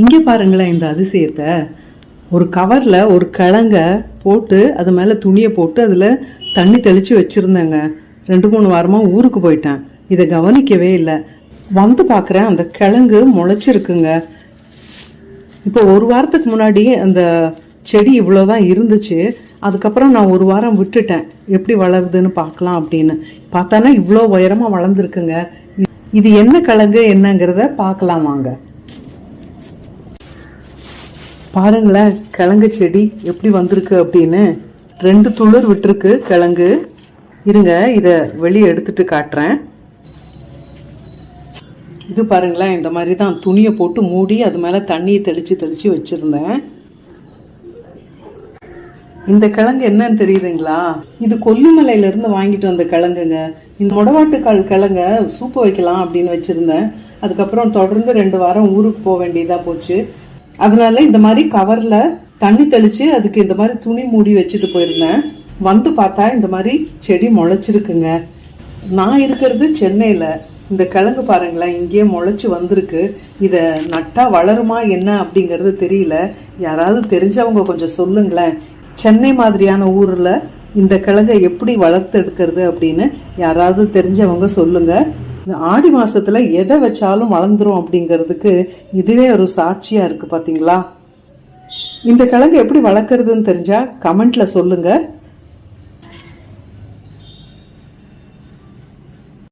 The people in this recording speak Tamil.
இங்கே பாருங்களேன் இந்த அதிசயத்தை. ஒரு கவரில் ஒரு கிழங்க போட்டு அது மேலே துணியை போட்டு அதில் தண்ணி தெளித்து வச்சுருந்தேங்க. ரெண்டு மூணு வாரமாக ஊருக்கு போயிட்டேன். இதை கவனிக்கவே இல்லை. வந்து பார்க்குறேன் அந்த கிழங்கு முளைச்சிருக்குங்க. இப்போ ஒரு வாரத்துக்கு முன்னாடி அந்த செடி இவ்வளோதான் இருந்துச்சு. அதுக்கப்புறம் நான் ஒரு வாரம் விட்டுட்டேன். எப்படி வளருதுன்னு பார்க்கலாம் அப்படின்னு. பார்த்தானா இவ்வளோ உயரமாக வளர்ந்துருக்குங்க. இது என்ன கிழங்கு என்னங்கிறத பார்க்கலாம் வாங்க. பாருங்களேன் கிழங்கு செடி எப்படி வந்திருக்கு அப்படின்னு. ரெண்டு துளிர் விட்டுருக்கு கிழங்கு. இருங்க இதை வெளியே எடுத்துட்டு காட்டுறேன். இது பாருங்களேன் இந்த மாதிரி தான் துணியை போட்டு மூடி அது மேலே தண்ணியை தெளித்து தெளித்து வச்சுருந்தேன். இந்த கிழங்கு என்னன்னு தெரியுதுங்களா? இது கொல்லிமலையிலேருந்து வாங்கிட்டு வந்த கிழங்குங்க. இந்த முடவாட்டுக்கால் கிழங்க சூப்பு வைக்கலாம் அப்படின்னு வச்சுருந்தேன். அதுக்கப்புறம் தொடர்ந்து ரெண்டு வாரம் ஊருக்கு போக வேண்டியதாக போச்சு. அதனால இந்த மாதிரி கவரில் தண்ணி தெளித்து அதுக்கு இந்த மாதிரி துணி மூடி வச்சுட்டு போயிருந்தேன். வந்து பார்த்தா இந்த மாதிரி செடி முளைச்சிருக்குங்க. நான் இருக்கிறது சென்னையில். இந்த கிழங்கு பாருங்களேன் இங்கேயே முளைச்சி வந்திருக்கு. இதை நட்டா வளருமா என்ன அப்படிங்கிறது தெரியல. யாராவது தெரிஞ்சவங்க கொஞ்சம் சொல்லுங்களேன். சென்னை மாதிரியான ஊரில் இந்த கிழங்கை எப்படி வளர்த்து எடுக்கிறது அப்படின்னு யாராவது தெரிஞ்சவங்க சொல்லுங்கள் இந்த ஆடி மாசத்துல எதை வச்சாலும் வளர்ந்துரும் அப்படிங்கிறதுக்கு இதுவே ஒரு சாட்சியா இருக்கு பாத்தீங்களா? இந்த கிழங்கு எப்படி வளர்க்குறதுன்னு தெரிஞ்சா கமெண்ட்ல சொல்லுங்க.